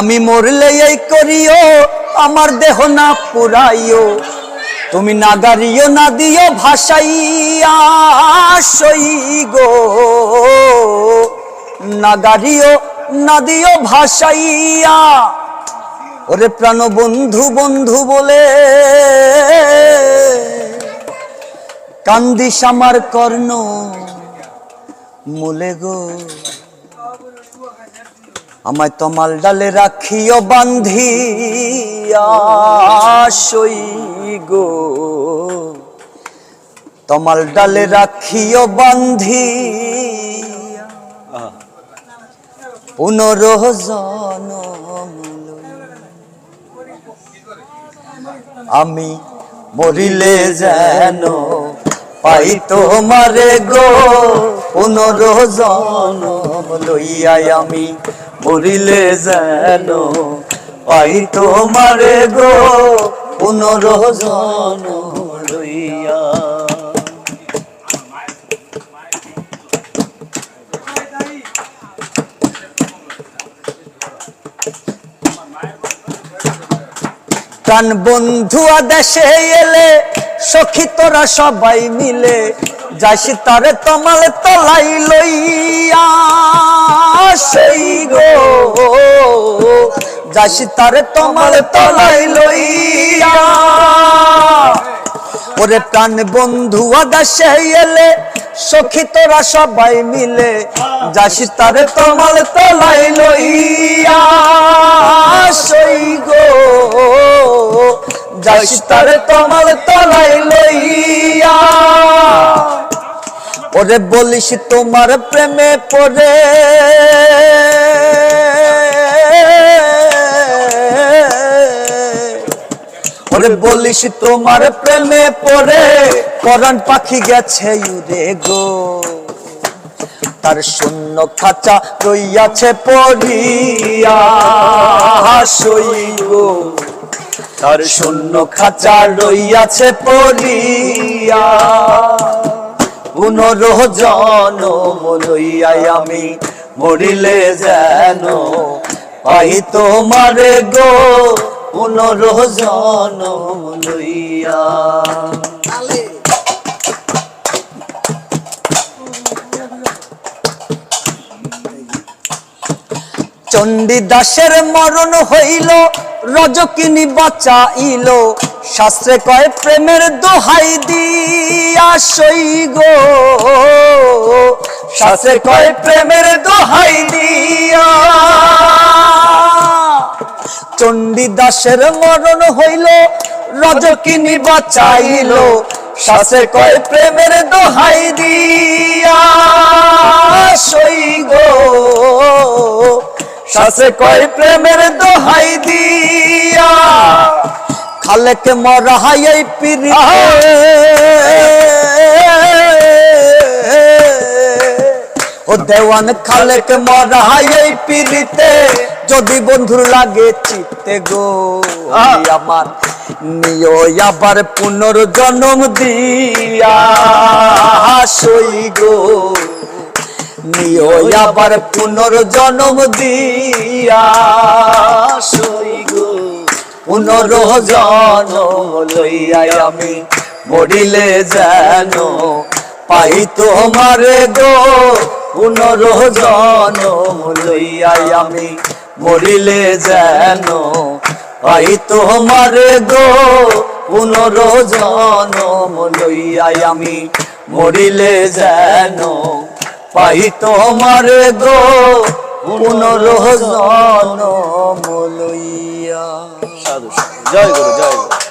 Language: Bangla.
আমি মরলে এই করিও, আমার দেহ না পুরাইও। তুমি না গাড়িও না দিও, ভাসাইয়া সই গো। না গাড়িও না দিও, ভাসাইয়া। ওরে প্রাণ বন্ধু বন্ধু বলে কান্দিস আমার কর্ণ মূলে গো। আমায় তমাল ডালে রাখিও বান্ধিয়া সই গো। তমাল ডালে রাখিও বান্ধিয়া পুনরজন আমি মরিলে যেন পাই তোমারে গো। পুনরজন লইয়াই আমি মরিলে যেন। পাই তোমারে গো। পুনরজন লইয়া। প্রাণ বন্ধু দেশে এলে সখী তোরা সবাই মিলে যাসি তারে তমালে তলাই লইয়া। সেই গো যাসি তারে তমালে তলাই লইয়া। ওরে প্রাণ বন্ধুয়া দেশে এলে, সখী তোরা সবাই মিলে যাসি তারে তমাল তলাই লইয়া। সই গো যাসি তারে তমাল ওরে বলিস তোমার প্রেমে পরে ওরে বলিস তোমার প্রেমে পরে পরাণ পাখি গেছে উড়ে গো। তার শূন্য খাঁচা রইয়াছে পড়িয়া সই গো। তার শূন্য খাঁচা রইয়াছে পড়িয়া পুনরজন লইয়াই আমি মরিলে যেন পাই তোমারে গো পুনরজন লইয়া। চণ্ডী দাসের মরণ হইল রজকিনী বাঁচাইল। শাস্ত্রে কয়, প্রেমের দোহাই দিয়া সই গো। শাস্ত্রে কয়, প্রেমের দোহাই দিয়া। চণ্ডী দাসের মরণ হইল, রজকিনী বাঁচাইল। শাস্ত্রে কয়, প্রেমের দোহাই দিয়া সই গো। শাসে কয়, প্রেমের দোহাই দিয়া খালেকে মরাহাই এই পিরি ও দেওয়ান খালেকে মরাহাই এই পিরিতে। যদি বন্ধুর লাগে চিত্তে গো আমার নিয় আবার পুনর্জন্ম দিয়া। সই গো নিয় আবার পুনর্জন্ম দিয়া। সই গো। পুনর্জন্ম লইয়াই আমি মরিলে যেন পাই তোমারে গো। পুনর্জন্ম লইয়াই আমি মরিলে যেন পাই তোমারে গো। পুনর্জন্ম লইয়াই আমি মরিলে যেন পাই তোমার গো। পুনর্জন লইয়া সাধু জয় গুরু জয়